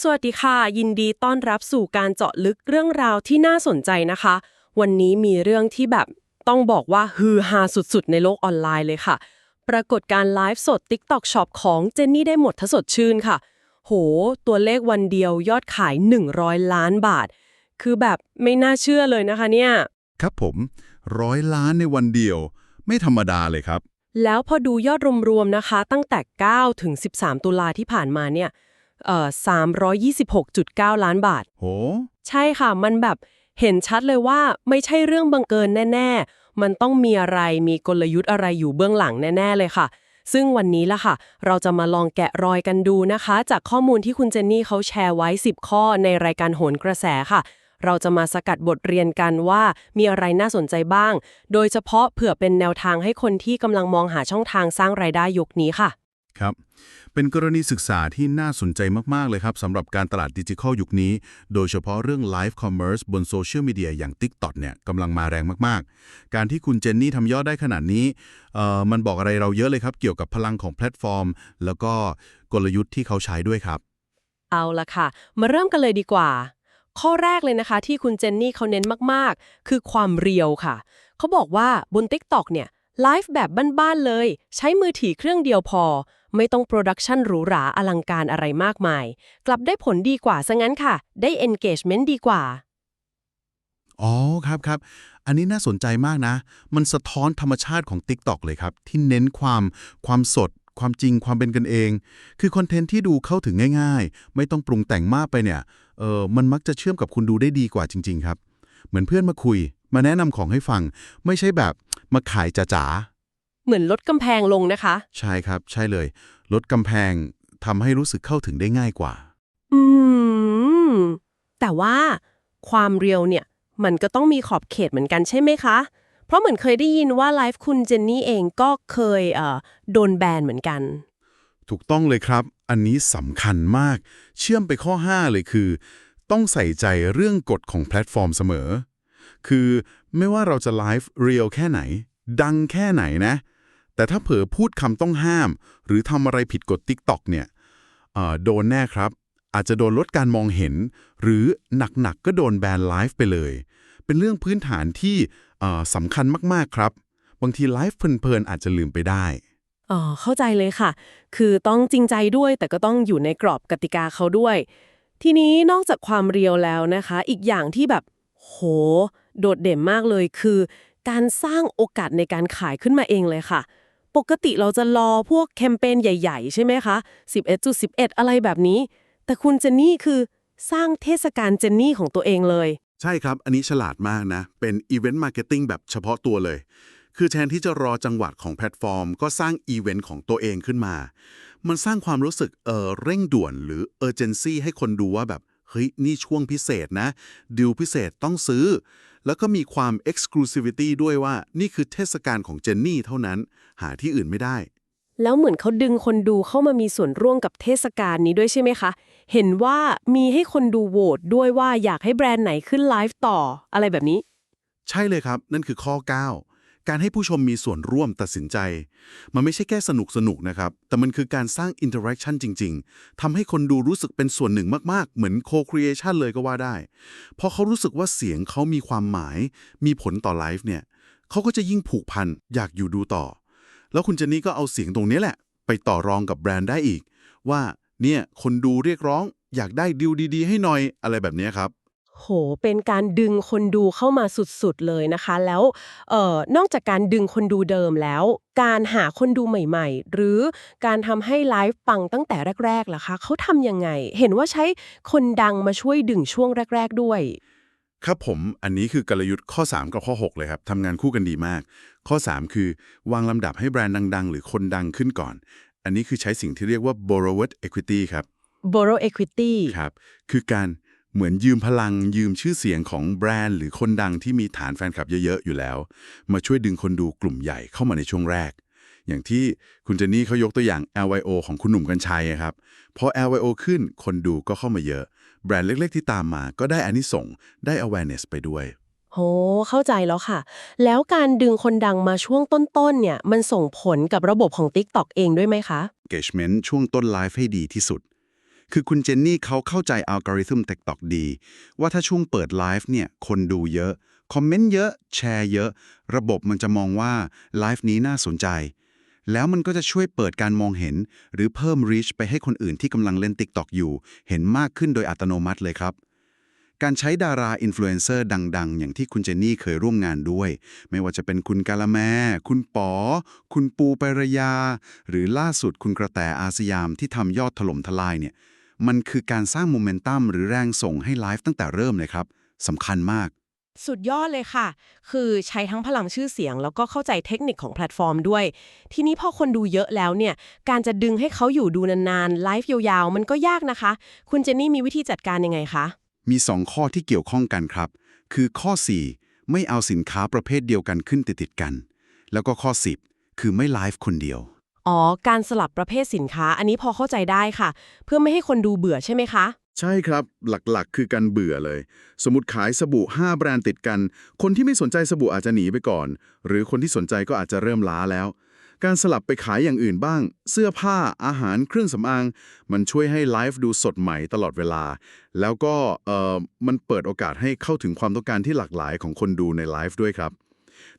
สวัสดีค่ะ ยินดีต้อนรับสู่การเจาะลึกเรื่องราวที่น่าสนใจนะคะ วันนี้มีเรื่องที่แบบต้องบอกว่าฮือฮาสุดๆ ในโลกออนไลน์เลยค่ะ ปรากฏการไลฟ์สด TikTok Shop ของเจนนี่ได้หมดทสดชื่นค่ะ โห ตัวเลขวันเดียวยอดขาย 100 ล้านบาท คือแบบไม่น่าเชื่อเลยนะคะเนี่ย ครับผมร้อยล้านในวันเดียว ไม่ธรรมดาเลยครับ แล้วพอดูยอดรวมๆนะคะ ตั้งแต่ 9 ถึง 13 ตุลาที่ผ่านมาเนี่ย เอ่อ326.9 ล้านบาท โห ใช่ค่ะ มันแบบเห็นชัดเลยว่าไม่ใช่เรื่องบังเอิญแน่ ๆ มันต้องมีอะไรมีกลยุทธ์อะไรอยู่เบื้องหลังแน่ ๆ เลยค่ะ ซึ่งวันนี้ล่ะค่ะ เราจะมาลองแกะรอยกันดูนะคะ จากข้อมูลที่คุณเจนนี่เขาแชร์ไว้ 10 ข้อในรายการโหนกระแสค่ะ เราจะมาสกัดบทเรียนกันว่ามีอะไรน่าสนใจบ้าง โดยเฉพาะเผื่อเป็นแนวทางให้คนที่กำลังมองหาช่องทางสร้างรายได้ยุคนี้ค่ะ ครับ เป็นกรณีศึกษาที่น่าสนใจมาก ๆ เลยครับสำหรับการตลาดดิจิทัลยุคนี้ โดยเฉพาะเรื่อง Live Commerce บนโซเชียลมีเดียอย่าง TikTok เนี่ยกำลังมาแรงมาก ๆ การที่คุณเจนนี่ทำยอดได้ขนาดนี้มันบอกอะไรเราเยอะเลยครับ เกี่ยวกับพลังของแพลตฟอร์ม แล้วก็กลยุทธ์ที่เขาใช้ด้วยครับ เอาละค่ะ มาเริ่มกันเลยดีกว่า ข้อแรกเลยนะคะที่คุณเจนนี่เขาเน้นมาก ๆ คือความเรียวค่ะ เขาบอกว่าบน TikTok เนี่ยไลฟ์แบบบ้านๆเลย ใช้มือถือเครื่องเดียวพอ ไม่ต้องโปรดักชันหรูหราอลังการอะไรมากมาย กลับได้ผลดีกว่าซะงั้นค่ะ ได้ engagement ดีกว่า อ๋อครับครับ อันนี้น่าสนใจมากนะ มันสะท้อนธรรมชาติของ TikTok เลยครับ ที่เน้นความความสด ความจริงความเป็นกันเอง คือคอนเทนต์ที่ดูเข้าถึงง่าย ๆ ไม่ต้องปรุงแต่งมากไปเนี่ยเออมันมักจะเชื่อมกับคุณดูได้ดีกว่าจริง ๆ ครับ เหมือนเพื่อนมาคุย มาแนะนำของให้ฟัง ไม่ใช่แบบมาขายจ๋า เหมือนลดกำแพงลงนะคะๆใช่ครับ ใช่เลย ลดกำแพงทำให้รู้สึกเข้าถึงได้ง่ายกว่า อืม แต่ว่าความเรียวเนี่ย มันก็ต้องมีขอบเขตเหมือนกันใช่ไหมคะ เพราะเหมือนเคยได้ยินว่าไลฟ์คุณเจนนี่เองก็เคยเอ่อโดนแบนเหมือนกัน ถูกต้องเลยครับ อันนี้สำคัญมาก เชื่อมไปข้อ 5 เลยคือ ต้องใส่ใจเรื่องกฎของแพลตฟอร์มเสมอ คือไม่ว่าเราจะไลฟ์เรียลแค่ไหน ดังแค่ไหนนะ แต่ถ้าเผลอพูดคำต้องห้าม หรือทำอะไรผิดกฎ TikTok เนี่ยโดนแน่ครับ อาจจะโดนลดการมองเห็น หรือหนักๆก็โดนแบนไลฟ์ไปเลย เป็นเรื่องพื้นฐานที่สำคัญมากๆครับ บางทีไลฟ์เพลินๆอาจจะลืมไปได้อ๋อเข้าใจเลยค่ะ คือต้องจริงใจด้วย แต่ก็ต้องอยู่ในกรอบกติกาเขาด้วย ทีนี้นอกจากความเรียวแล้วนะคะ อีกอย่างที่แบบ โห โดดเด่นมากเลยคือ การสร้างโอกาสในการขายขึ้นมาเองเลยค่ะ ปกติเราจะรอพวกแคมเปญใหญ่ ๆ ใช่ไหมคะ 11.11 อะไรแบบนี้ แต่คุณเจนนี่คือสร้างเทศกาลเจนนี่ของตัวเองเลย ใช่ครับ อันนี้ฉลาดมากนะ เป็นอีเวนต์มาร์เก็ตติ้งแบบเฉพาะตัวเลย คือแทนที่จะรอจังหวัดของแพลตฟอร์ม ก็สร้างอีเวนต์ของตัวเองขึ้นมา มันสร้างความรู้สึกเออเร่งด่วนหรือเออร์เจนซี่ให้คนดูว่าแบบ เฮ้ย นี่ช่วงพิเศษนะ ดิวพิเศษต้องซื้อ แล้วก็มีความ Exclusivity ด้วยว่านี่คือเทศกาลของเจนนี่เท่านั้น หาที่อื่นไม่ได้ แล้วเหมือนเขาดึงคนดูเข้ามามีส่วนร่วมกับเทศกาลนี้ด้วยใช่ไหมคะ เห็นว่ามีให้คนดูโหวตด้วยว่าอยากให้แบรนด์ไหนขึ้นไลฟ์ต่ออะไรแบบนี้ ใช่เลยครับ นั่นคือข้อ 9 การให้ผู้ชมมีส่วนร่วมตัดสินใจ มันไม่ใช่แค่สนุกสนุกนะครับ แต่มันคือการสร้างอินเทอร์แอคชั่นจริง ๆ ทำให้คนดูรู้สึกเป็นส่วนหนึ่งมาก ๆ เหมือนโคครีเอชันเลยก็ว่าได้ เพราะเขารู้สึกว่าเสียงเขามีความหมาย มีผลต่อไลฟ์เนี่ยเขาก็จะยิ่งผูกพันอยากอยู่ดูต่อ แล้วคุณเจนนี่ก็เอาเสียงตรงนี้แหละ ไปต่อรองกับแบรนด์ได้อีก ว่าเนี่ยคนดูเรียกร้องอยากได้ดิวดี ๆ ให้หน่อยอะไรแบบนี้ครับ โห เป็นการดึงคนดูเข้ามาสุดๆเลยนะคะ แล้วเอ่อนอกจากการดึงคนดูเดิมแล้ว การหาคนดูใหม่ๆ หรือการทำให้ไลฟ์ปังตั้งแต่แรกๆล่ะคะเขาทำยังไง เห็นว่าใช้คนดังมาช่วยดึงช่วงแรก ๆด้วย ครับผมอันนี้คือกลยุทธ์ข้อ 3 กับข้อ 6 เลยครับทำงานคู่กันดีมาก ข้อ 3 คือ วางลำดับให้แบรนด์ดัง ๆ หรือคนดังขึ้นก่อน อันนี้คือใช้สิ่งที่เรียกว่า borrowed equity ครับ borrow equity ครับคือการ เหมือนยืมพลังยืมชื่อเสียงของแบรนด์หรือคนดังที่มีฐานแฟนคลับเยอะๆ อยู่แล้ว มาช่วยดึงคนดูกลุ่มใหญ่เข้ามาในช่วงแรก อย่างที่คุณเจนนี่เขายกตัวอย่าง LYO ของคุณหนุ่มกัญชัยอะครับพอ LYO ขึ้นคนดูก็เข้ามาเยอะ แบรนด์เล็กๆ ที่ตามมาก็ได้อานิสงส์ได้ awareness ไปด้วยโห เข้าใจแล้วค่ะ แล้วการดึงคนดังมาช่วงต้นๆเนี่ย มันส่งผลกับระบบของ TikTok เองด้วยไหมคะ engagement ช่วงต้นไลฟ์ให้ดีที่สุด คือคุณเจนนี่เขาเข้าใจอัลกอริทึม TikTok ดี ว่าถ้าช่วงเปิดไลฟ์เนี่ยคนดูเยอะ คอมเมนต์เยอะ แชร์เยอะ ระบบมันจะมองว่าไลฟ์นี้น่าสนใจ แล้วมันก็จะช่วยเปิดการมองเห็น หรือเพิ่ม reach ไปให้คนอื่นที่กำลังเล่น TikTok อยู่ เห็นมากขึ้นโดยอัตโนมัติเลยครับการใช้ดาราอินฟลูเอนเซอร์ดัง ๆ อย่างที่คุณเจนนี่เคยร่วมงานด้วย ไม่ว่าจะเป็นคุณกาละแม คุณป๋อ คุณปูปรยา หรือล่าสุดคุณกระแตอาสยามที่ทำยอดถล่มทลายเนี่ย มันคือการสร้างโมเมนตัมหรือแรงส่งให้ไลฟ์ตั้งแต่เริ่มเลยครับสำคัญมาก สุดยอดเลยค่ะ คือใช้ทั้งพลังชื่อเสียง แล้วก็เข้าใจเทคนิคของแพลตฟอร์มด้วย ทีนี้พอคนดูเยอะแล้วเนี่ย การจะดึงให้เขาอยู่ดูนานๆไลฟ์ยาวๆ มันก็ยากนะคะ คุณเจนนี่มีวิธีจัดการยังไงคะ มี 2 ข้อที่เกี่ยวข้องกันครับ คือข้อ 4 ไม่เอาสินค้าประเภทเดียวกันขึ้นติดๆกัน แล้วก็ข้อ 10 คือไม่ไลฟ์คนเดียว อ๋อ การสลับประเภทสินค้า อันนี้พอเข้าใจได้ค่ะ เพื่อไม่ให้คนดูเบื่อใช่ไหมคะ ใช่ครับ หลักๆ คือการเบื่อเลย สมมติขายสบู่ 5 แบรนด์ติดกัน คนที่ไม่สนใจสบู่อาจจะหนีไปก่อน หรือคนที่สนใจก็อาจจะเริ่มล้าแล้ว การสลับไปขายอย่างอื่นบ้าง เสื้อผ้า อาหาร เครื่องสำอาง มันช่วยให้ไลฟ์ดูสดใหม่ตลอดเวลา แล้วก็เอ่อมันเปิดโอกาสให้เข้าถึงความต้องการที่หลากหลายของคนดูในไลฟ์ด้วยครับ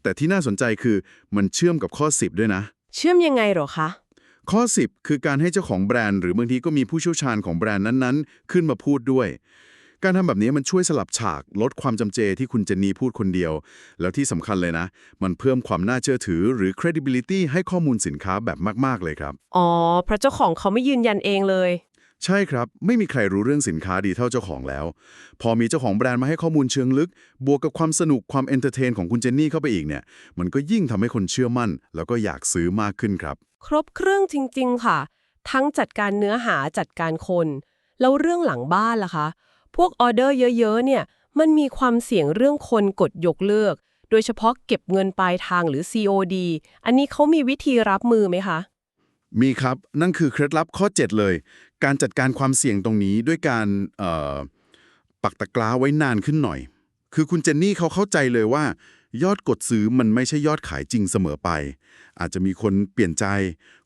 แต่ที่น่าสนใจคือมันเชื่อมกับข้อ 10 ด้วยนะ เชื่อมยังไงเหรอคะ ข้อ 10 คือการให้เจ้าของแบรนด์หรือบางทีก็มีผู้เชี่ยวชาญของแบรนด์นั้นๆ ขึ้นมาพูดด้วย การทำแบบนี้มันช่วยสลับฉาก ลดความจำเจที่คุณเจนนี่พูดคนเดียว แล้วที่สำคัญเลยนะ มันเพิ่มความน่าเชื่อถือหรือ credibility ให้ข้อมูลสินค้าแบบมาก ๆ เลยครับ อ๋อเพราะเจ้าของเขาไม่ยืนยันเองเลย ใช่ครับ ไม่มีใครรู้เรื่องสินค้าดีเท่าเจ้าของแล้ว พอมีเจ้าของแบรนด์มาให้ข้อมูลเชิงลึก บวกกับความสนุกความเอนเตอร์เทนของคุณเจนนี่เข้าไปอีกเนี่ย มันก็ยิ่งทำให้คนเชื่อมั่น แล้วก็อยากซื้อมากขึ้นครับ ครบเครื่องจริง ๆ ค่ะ ทั้งจัดการเนื้อหาจัดการคน แล้วเรื่องหลังบ้านล่ะคะ พวกออเดอร์เยอะๆ เนี่ย มันมีความเสี่ยงเรื่องคนกดยกเลิก โดยเฉพาะเก็บเงินปลายทางหรือ COD อันนี้เขามีวิธีรับมือไหมคะ มีครับนั่นคือเคล็ดลับข้อ 7 เลย การจัดการความเสี่ยงตรงนี้ด้วยการปักตะกร้าไว้นานขึ้นหน่อย คือคุณเจนนี่เขาเข้าใจเลยว่า ยอดกดซื้อมันไม่ใช่ยอดขายจริงเสมอไป อาจจะมีคนเปลี่ยนใจ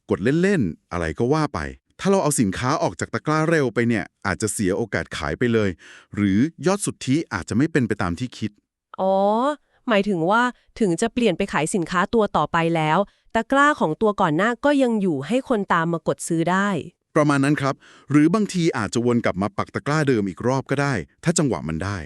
กดเล่นๆ อะไรก็ว่าไป ถ้าเราเอาสินค้าออกจากตะกร้าเร็วไปเนี่ย อาจจะเสียโอกาสขายไปเลย หรือยอดสุทธิอาจจะไม่เป็นไปตามที่คิด อ๋อ หมายถึงว่าถึงจะเปลี่ยนไปขายสินค้าตัวต่อไปแล้ว ตะกร้าของตัวก่อนหน้าก็ยังอยู่ให้คนตามมากดซื้อได้ ประมาณนั้นครับ หรือบางทีอาจจะวนกลับมาปักตะกร้าเดิมอีกรอบก็ได้ ถ้าจังหวะมันได้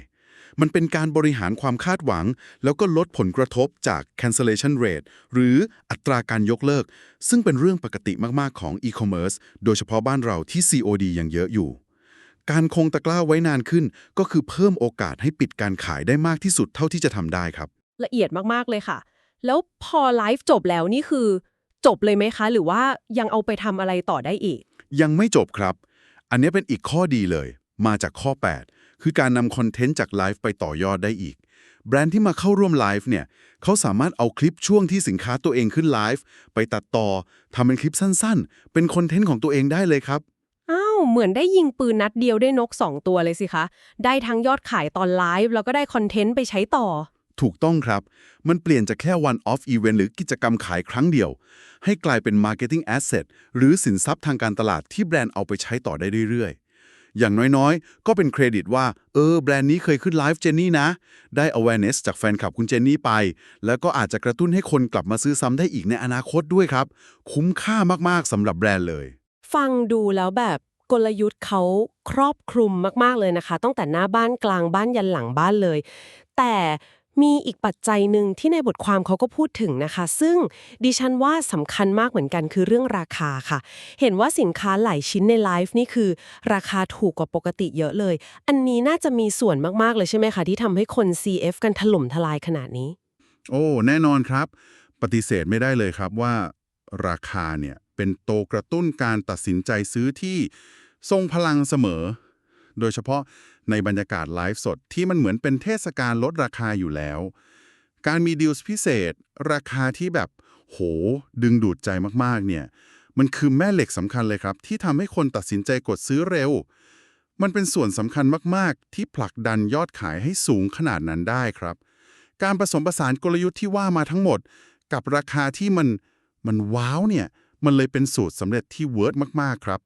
มันเป็นการบริหารความคาดหวัง แล้วก็ลดผลกระทบจาก cancellation rate หรืออัตราการยกเลิก ซึ่งเป็นเรื่องปกติมากๆของ e-commerce โดยเฉพาะบ้านเราที่ COD ยังเยอะอยู่การคงตะกร้าไว้นานขึ้น ก็คือเพิ่มโอกาสให้ปิดการขายได้มากที่สุดเท่าที่จะทำได้ครับ ละเอียดมาก ๆ เลยค่ะ แล้วพอไลฟ์จบแล้วนี่คือ จบเลยไหมคะ หรือว่ายังเอาไปทำอะไรต่อได้อีก ยังไม่จบครับ อันนี้เป็นอีกข้อดีเลย มาจากข้อ 8 คือการนำคอนเทนต์จากไลฟ์ไปต่อยอดได้อีก แบรนด์ที่มาเข้าร่วมไลฟ์เนี่ยเขาสามารถเอาคลิปช่วงที่สินค้าตัวเองขึ้นไลฟ์ไปตัดต่อทำเป็นคลิปสั้นๆ เป็นคอนเทนต์ของตัวเองได้เลยครับอ้าวเหมือนได้ยิงปืนนัดเดียวได้นก 2 ตัวเลยสิคะ ได้ทั้งยอดขายตอนไลฟ์แล้วก็ได้คอนเทนต์ไปใช้ต่อ ถูกต้องครับ มันเปลี่ยนจากแค่ one off event หรือกิจกรรมขายครั้งเดียว ให้กลายเป็น marketing asset หรือสินทรัพย์ทางการตลาดที่แบรนด์เอาไปใช้ต่อได้เรื่อยๆ อย่างน้อยๆ ก็เป็นเครดิตว่า เออ แบรนด์นี้เคยขึ้นไลฟ์เจนนี่นะ ได้ awareness จากแฟนคลับคุณเจนนี่ไป แล้วก็อาจจะกระตุ้นให้คนกลับมาซื้อซ้ำได้อีกในอนาคตด้วยครับ คุ้มค่ามากๆสำหรับแบรนด์เลย ฟังดูแล้วแบบกลยุทธ์เขาครอบคลุมมาก ๆ เลยนะคะ ตั้งแต่หน้าบ้านกลางบ้านยันหลังบ้านเลย แต่ มีอีกปัจจัยหนึ่งที่ในบทความเขาก็พูดถึงนะคะ ซึ่งดิฉันว่าสำคัญมากเหมือนกันคือเรื่องราคาค่ะ เห็นว่าสินค้าหลายชิ้นในไลฟ์นี่คือ ราคาถูกกว่าปกติเยอะเลย อันนี้น่าจะมีส่วนมากๆเลยใช่ไหมคะ ที่ทำให้คน CF กันถล่มทลายขนาดนี้ โอ้ แน่นอนครับ ปฏิเสธไม่ได้เลยครับว่า ราคาเนี่ยเป็นตัวกระตุ้นการตัดสินใจซื้อที่ทรงพลังเสมอ โดยเฉพาะ ในบรรยากาศไลฟ์สดที่มันเหมือนเป็นเทศกาลลดราคาอยู่แล้ว การมีดีลพิเศษ ราคาที่แบบโห ดึงดูดใจมากๆเนี่ยมันคือแม่เหล็กสำคัญเลยครับ ที่ทำให้คนตัดสินใจกดซื้อเร็ว มันเป็นส่วนสำคัญมากๆ ที่ผลักดันยอดขายให้สูงขนาดนั้นได้ครับ การผสมผสานกลยุทธ์ที่ว่ามาทั้งหมด กับราคาที่มันมันว้าวเนี่ยมันเลยเป็นสูตรสำเร็จที่เวิร์ดมากๆครับ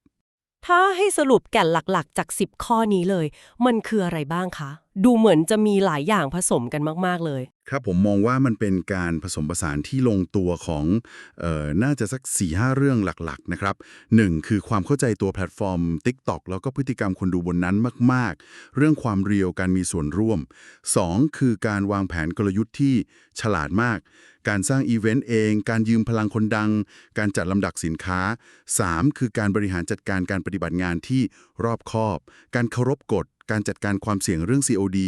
ถ้าให้สรุปแก่นหลักๆ จาก 10 ข้อนี้เลย มันคืออะไรบ้างคะ ดูเหมือนจะมีหลายอย่างผสมกันมาก ๆ เลย ครับผมมองว่ามันเป็นการผสมผสานที่ลงตัวของเอ่อน่าจะสัก4-5เรื่องหลัก ๆ นะครับ 1. คือความเข้าใจตัวแพลตฟอร์ม TikTok แล้วก็พฤติกรรมคนดูบนนั้นมาก ๆ เรื่องความเรียวการมีส่วนร่วม 2. คือการวางแผนกลยุทธ์ที่ฉลาดมาก การสร้างอีเวนต์เอง การยืมพลังคนดัง การจัดลำดับสินค้า 3. คือการบริหารจัดการการปฏิบัติงานที่รอบคอบ การเคารพกฎ การจัดการความเสี่ยงเรื่อง COD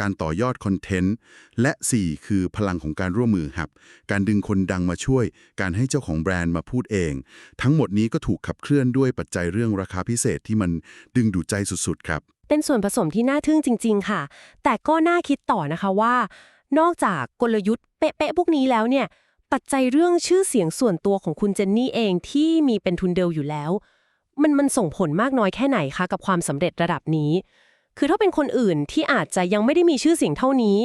การต่อยอดคอนเทนต์ และ 4 คือพลังของการร่วมมือครับ การดึงคนดังมาช่วย การให้เจ้าของแบรนด์มาพูดเอง ทั้งหมดนี้ก็ถูกขับเคลื่อนด้วยปัจจัยเรื่องราคาพิเศษที่มันดึงดูดใจสุดๆ ครับ เป็นส่วนผสมที่น่าทึ่งจริง ๆ ค่ะ แต่ก็น่าคิดต่อนะคะว่า นอกจากกลยุทธ์เป๊ะๆพวกนี้แล้วเนี่ย ปัจจัยเรื่องชื่อเสียงส่วนตัวของคุณเจนนี่เองที่มีเป็นทุนเดิมอยู่แล้ว มันมันส่งผลมากน้อยแค่ไหนคะกับความสำเร็จระดับนี้ คือถ้าเป็นคนอื่นที่อาจจะยังไม่ได้มีชื่อเสียงเท่านี้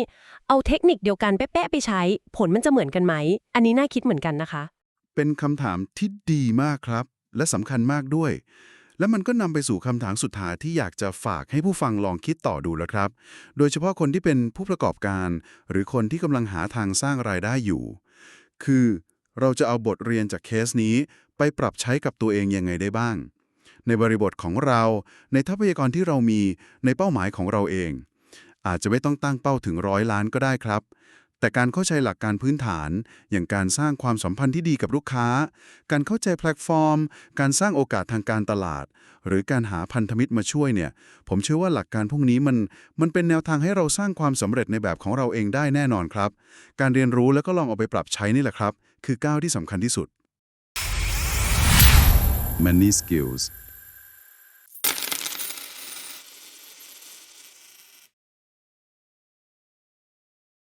เอาเทคนิคเดียวกันเป๊ะๆไปใช้ ผลมันจะเหมือนกันไหม อันนี้น่าคิดเหมือนกันนะคะ เป็นคำถามที่ดีมากครับ และสำคัญมากด้วย และมันก็นำไปสู่คำถามสุดท้ายที่อยากจะฝากให้ผู้ฟังลองคิดต่อดูแล้วครับ โดยเฉพาะคนที่เป็นผู้ประกอบการ หรือคนที่กำลังหาทางสร้างรายได้อยู่ คือเราจะเอาบทเรียนจากเคสนี้ ไปปรับใช้กับตัวเองยังไงได้บ้าง ในบริบทของเรา ในทรัพยากรที่เรามีในเป้าหมายของเราเอง อาจจะไม่ต้องตั้งเป้าถึงร้อยล้านก็ได้ครับ แต่การเข้าใจหลักการพื้นฐาน อย่างการสร้างความสัมพันธ์ที่ดีกับลูกค้า การเข้าใจแพลตฟอร์ม การสร้างโอกาสทางการตลาด หรือการหาพันธมิตรมาช่วยเนี่ย ผมเชื่อว่าหลักการพวกนี้มันมันเป็นแนวทางให้เราสร้างความสำเร็จในแบบของเราเองได้แน่นอนครับ การเรียนรู้แล้วก็ลองเอาไปปรับใช้นี่แหละครับ คือก้าวที่สำคัญที่สุด Many skills